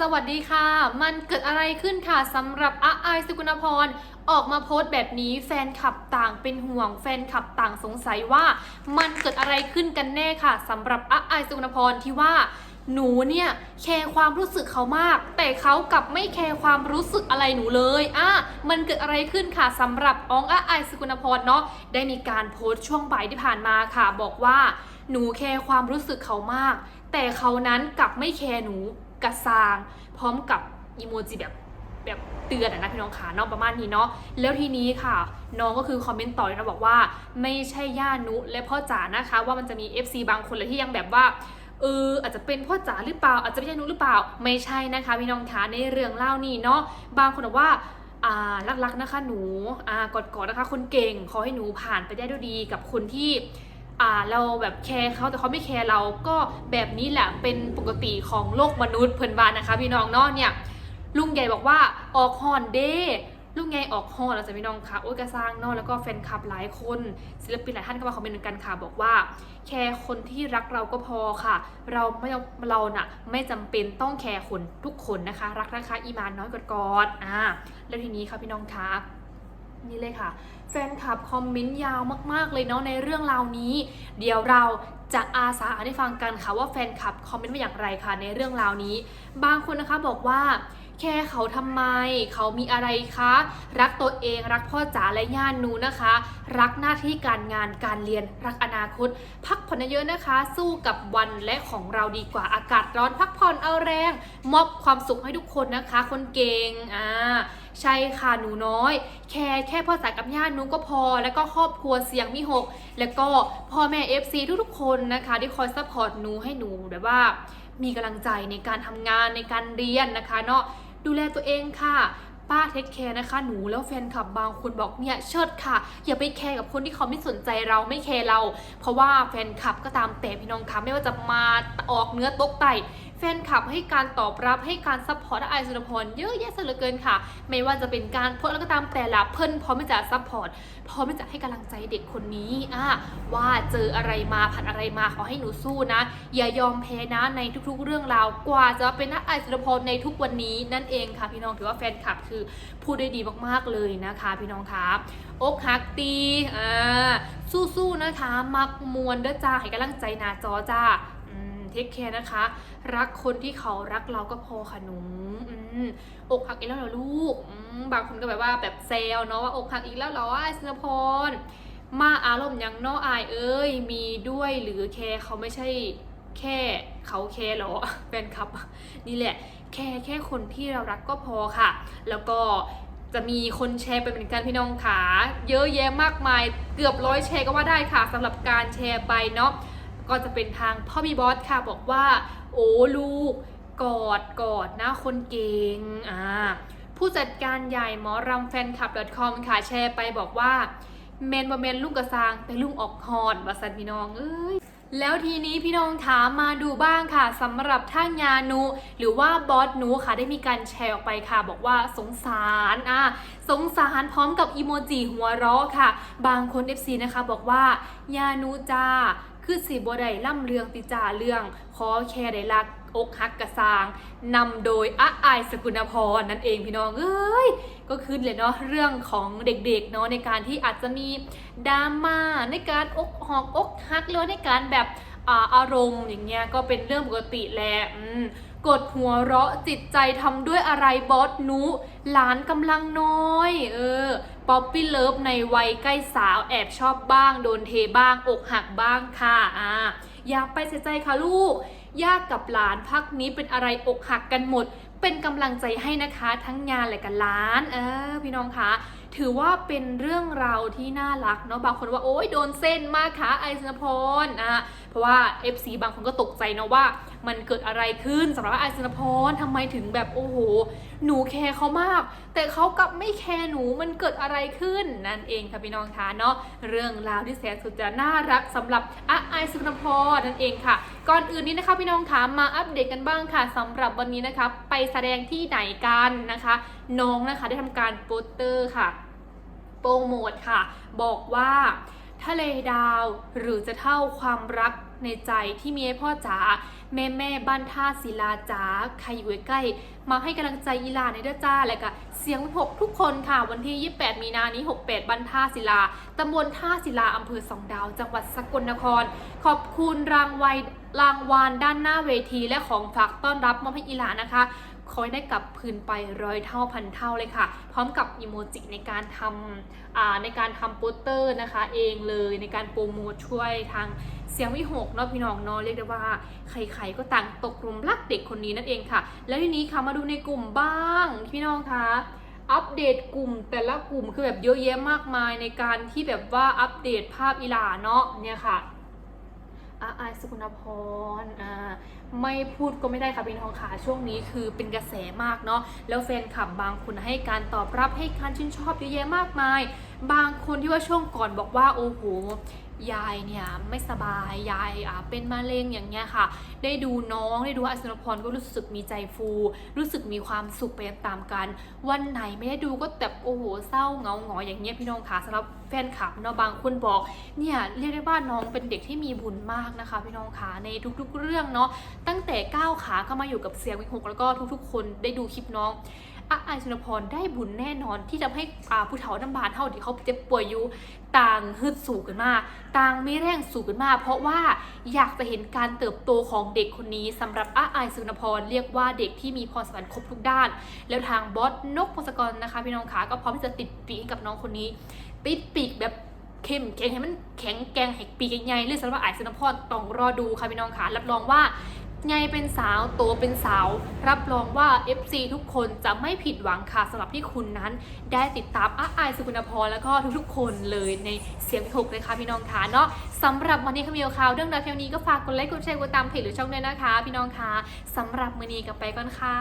สวัสดีค่ะ มันเกิดอะไรขึ้นค่ะสำหรับอาไอสุกุณพรออกมาโพสต์แบบนี้แฟนคลับต่างเป็นห่วง แฟนคลับต่างสงสัยว่า มันเกิดอะไรขึ้นกันแน่ค่ะสำหรับอาไอสุกุณพรที่ว่าหนูเนี่ยแคร์ความรู้สึกเขามาก แต่เขากลับไม่แคร์ความรู้สึกอะไรหนูเลยอะมันเกิดอะไรขึ้นค่ะสำหรับอองอาไอายสกุณพรเนาะได้มีการโพสต์ช่วงบ่ายที่ผ่านมาค่ะ บอกว่าหนูแคร์ความรู้สึกเขามาก แต่เขานั้นกลับไม่แคร์หนู กระซางพร้อมกับอีโมจิแบบแบบเตือนนะพี่น้องขาเนาะประมาณนี้เนาะแล้วทีนี้ค่ะ น้องก็คือคอมเมนต์ต่อเลยนะบอกว่า ไม่ใช่ย่านุและพ่อจ๋านะคะ ว่ามันจะมี FC บางคนเลยที่ยังแบบว่าเอออาจจะเป็นพ่อจ๋าหรือเปล่า อาจจะเป็นยานุหรือเปล่า ไม่ใช่นะคะพี่น้องคะในเรื่องเล่านี่เนาะบางคนบอกว่าอ่ารักๆนะคะหนูอ่ากอดๆนะคะ คนเก่งขอให้หนูผ่านไปได้ด้วยดีกับคนที่ อ่าเราแบบแคร์เขาแต่เขาไม่แคร์เราก็แบบนี้แหละเป็นปกติของโลกมนุษย์เพื่อนบ้านนะคะ พี่น้องเนาะเนี่ยลุงใหญ่บอกว่าออกฮอนเดลุงใหญ่ออกฮอนแล้วจะพี่น้องค่ะ โอ้ยกระสร้างเนอกแล้วก็แฟนคลับหลายคน ศิลปินหลายท่านก็มาคอมเมนต์เหมือนกันค่ะ บอกว่า แคร์คนที่รักเราก็พอค่ะ เราไม่เราน่ะ ไม่จำเป็นต้องแคร์คนทุกคนนะคะ รักนะคะอีมานน้อยกอดกอดอ่าแล้วทีนี้ค่ะพี่น้องค่ะ นี่เลยค่ะ แฟนคลับคอมเมนต์ยาวมาก ๆ เลยเนาะในเรื่องราวนี้ เดี๋ยวเราจะอาสาอ่านให้ฟังกันค่ะว่าแฟนคลับคอมเมนต์มาอย่างไรค่ะในเรื่องราวนี้ บางคนนะคะบอกว่า แค่เขาทำไม เขามีอะไรคะ รักตัวเองรักพ่อจ๋าและย่านนูนะคะ รักหน้าที่การงานการเรียนรักอนาคต พักผ่อนเยอะนะคะ สู้กับวันและของเราดีกว่าอากาศร้อนพักผ่อนเอาแรง มอบความสุขให้ทุกคนนะคะ คนเก่งอ่าใช่ค่ะหนูน้อย แค่แค่พ่อจ๋ากับย่านูก็พอ แล้วก็ครอบครัวเสียงมิหกแล้วก็พ่อแม่ FC ทุกๆคนนะคะ ที่คอยซัพพอร์ตหนูให้หนูแบบว่า มีกำลังใจในการทำงานในการเรียนนะคะเนาะ ดูแลตัวเองค่ะ ป้าเทคแคร์นะคะหนูแล้วแฟนคลับบางคนบอกเนี่ยเชิดค่ะ อย่าไปแคร์กับคนที่เขาไม่สนใจเราไม่แคร์เรา เพราะว่าแฟนคลับก็ตามแต่พี่น้องคะไม่ว่าจะมาออกเนื้อตกไตแฟนคลับให้การตอบรับให้การซัพพอร์ตไอซ์สุนพรเยอะแยะเสียเหลือเกินค่ะ ไม่ว่าจะเป็นการโพสแล้วก็ตามแต่ละเพิ่นพร้อมที่จะซัพพอร์ตพร้อมที่จะให้กำลังใจเด็กคนนี้อะว่าเจออะไรมาผ่านอะไรมาขอให้หนูสู้นะ อย่ายอมแพ้นะในทุกๆ เรื่องราวกว่าจะเป็นนักไอซ์สุนพรในทุกวันนี้นั่นเองค่ะพี่น้องถือว่าแฟนคลับคือพูดได้ดีมากๆเลยนะคะ พี่น้องคะอกหักตีอ่าสู้ๆนะคะ มักมวนเด้อจ้าให้กำลังใจนาจอจ้าเทคแคร์นะคะ รักคนที่เขารักเราก็พอค่ะหนูอืมอกหักอีกแล้วเหรอลูกอืมบางคนก็แบบว่าแบบเซลเนาะว่าอกหักอีกแล้วเหรอไอ้สนพรมาอารมณ์ยังเนออายเอ้ยมีด้วยหรือแค่เขาไม่ใช่แค่เขาแค่หรอแฟนคลับนี่แหละ แค่แค่คนที่เรารักก็พอค่ะ แล้วก็จะมีคนแชร์ไปเหมือนกันพี่น้องขาเยอะแยะมากมายเกือบร้อยแชร์ก็ว่าได้ค่ะสำหรับการแชร์ไปเนาะก็จะเป็นทางพ่อบีบอสค่ะบอกว่า โอ้ลูกกอดกอดนะคนเก่งอ่าผู้จัดการใหญ่หมอรำแฟนคลับ .com ค่ะแชร์ไปบอกว่าเมนบอเมนลุงกระซางไปลุงออกฮอนวาสันพี่น้องเอ้ย แล้วทีนี้พี่น้องถามมาดูบ้างค่ะสำหรับท่านยานุ หรือว่าบอสนูค่ะได้มีการแชร์ออกไปค่ะ บอกว่าสงสารอะสงสารพร้อมกับอีโมจิหัวเราะค่ะ บางคน FC นะคะบอกว่ายานุจ้าคือสีบได้ล่ำเรืองติจ่าเรื่องขอแค่ได้รัก อกฮักกระซางนำโดยอาอายสกุณพรนั่นเองพี่น้องเอ้ยก็คือเลยเนาะเรื่องของเด็กๆเนาะในการที่อาจจะมีดราม่าในการอกหอกอกฮักหรือในการแบบอาอารมณ์อย่างเงี้ยก็เป็นเรื่องปกติแหละกดหัวเราะจิตใจทำด้วยอะไรบอสนุหลานกำลังน้อย เออ ป๊อปปี้เลิฟในวัยใกล้สาวแอบชอบบ้าง โดนเทบ้าง อกหักบ้างค่ะ อ่า อย่าไปเสียใจค่ะลูกยากกับหลานพักนี้เป็นอะไรอกหักกันหมด เป็นกำลังใจให้นะคะ ทั้งงานและกันล้าน เออพี่น้องคะ ถือว่าเป็นเรื่องราวที่น่ารักเนาะบางคนว่าโอ๊ยโดนเส้นมากค่ะไอซ์นพรอะเพราะว่า FC บางคนก็ตกใจเนาะว่า มันเกิดอะไรขึ้นสำหรับไอซ์นพรทำไมถึงแบบโอ้โห หนูแคร์เขามาก แต่เขากลับไม่แคร์หนูมันเกิดอะไรขึ้นนั่นเองค่ะพี่น้องคะเนาะเรื่องราวที่แสนสุดจะน่ารักสำหรับอาไอซ์นพรนั่นเองค่ะ ก่อนอื่นนี้นะคะพี่น้องคะมาอัปเดตกันบ้างค่ะสำหรับวันนี้นะคะ ไปแสดงที่ไหนกันนะคะ น้องนะคะได้ทำการโปสเตอร์ค่ะ ปรโมทค่ะ บอกว่าทะเลดาวหรือจะเท่าความรักในใจที่มีให้พ่อจ๋าแม่แม่บ้านท่าศิลาจ๋าใครอยู่ใกล้ มาให้กำลังใจอีลาในเด้อจ้าและก็เสียงหกทุกคนค่ะ วันที่ 28 มีนานี้ 68 บ้านท่าศิลาตำบลท่าศิลาอำเภอสองดาว จังหวัดสกลนคร ขอบคุณรางวัลรางวัลด้านหน้าเวทีและของฝากต้อนรับมอบให้อีลานะคะ ขอให้ได้กลับคืนไปร้อยเท่าพันเท่าเลยค่ะ พร้อมกับอีโมจิในการทำอ่าในการทำโปสเตอร์นะคะ เองเลยในการโปรโมทช่วยทางเสียงวิหกเนาะพี่น้องเนาะเรียกได้ว่าใครๆก็ต่างตกลุมรักเด็กคนนี้นั่นเองค่ะ แล้วทีนี้ค่ะมาดูในกลุ่มบ้างพี่น้องคะอัปเดตกลุ่มแต่ละกลุ่มคือแบบเยอะแยะมากมายในการที่แบบว่าอัปเดตภาพอีหลาเนาะเนี่ยค่ะ อาอายสกุณพรอ่าไม่พูดก็ไม่ได้ค่ะพี่น้องค่ะช่วงนี้คือเป็นกระแสมากเนาะแล้วแฟนคลับบางคนให้การตอบรับให้การชื่นชอบเยอะแยะมากมาย บางคนที่ว่าช่วงก่อนบอกว่าโอ้โห ยายเนี่ยไม่สบายยายเป็นมะเร็งอย่างเงี้ยค่ะ ได้ดูน้องได้ดูอาสุนพรก็รู้สึกมีใจฟู รู้สึกมีความสุขไปตามกัน วันไหนไม่ได้ดูก็แบบโอ้โหเศร้าเหงาหงอยอย่างเงี้ยพี่น้องค่ะสำหรับแฟนคลับเนาะบางคนบอกเนี่ยเรียกได้ว่าน้องเป็นเด็กที่มีบุญมากนะคะ พี่น้องคะในทุกๆเรื่องเนาะตั้งแต่ก้าวขาเข้ามาอยู่กับเสียงวิหกแล้วก็ทุกๆ คนได้ดูคลิปน้อง อาไอายชุนพรได้บุญแน่นอนที่ทำให้อาผู้เฒ่าน้ำบานเท่าที่เขาเจ็บป่วยอยู่ต่างฮึดสู่กันมาต่างม่แรงสู่กันมา เพราะว่าอยากจะเห็นการเติบโตของเด็กคนนี้สำหรับอาไอายสุนพรเรียกว่าเด็กที่มีพรสวรรค์ครบทุกด้าน แล้วทางบอสนกพศกรนะคะพี่น้องคะก็พร้อมที่จะติดปีกกับน้องคนนี้ ติดปีกแบบเข้มแข็งให้มันแข็งแกร่งแหกปีกใหญ่ๆเรื่องสำหรับไอซ์สนพรต้องรอดูค่ะพี่น้องค่ะรับรองว่า ไงเป็นสาวโตเป็นสาว รับรองว่า FC ทุกคนจะไม่ผิดหวังค่ะสำหรับที่คุณนั้น ได้ติดตามอาไอายสุกุณพรแล้วก็ทุกๆ คนเลยในเสียงถกเลยค่ะพี่น้องค่ะเนาะสำหรับวันนี้ขมีข่าวเรื่องราวเพียงนี้ก็ฝากกดไลค์กดแชร์กดตามเพจหรือช่องด้วยนะคะ พี่น้องค่ะสำหรับมือนี้กลับไปก่อนค่ะ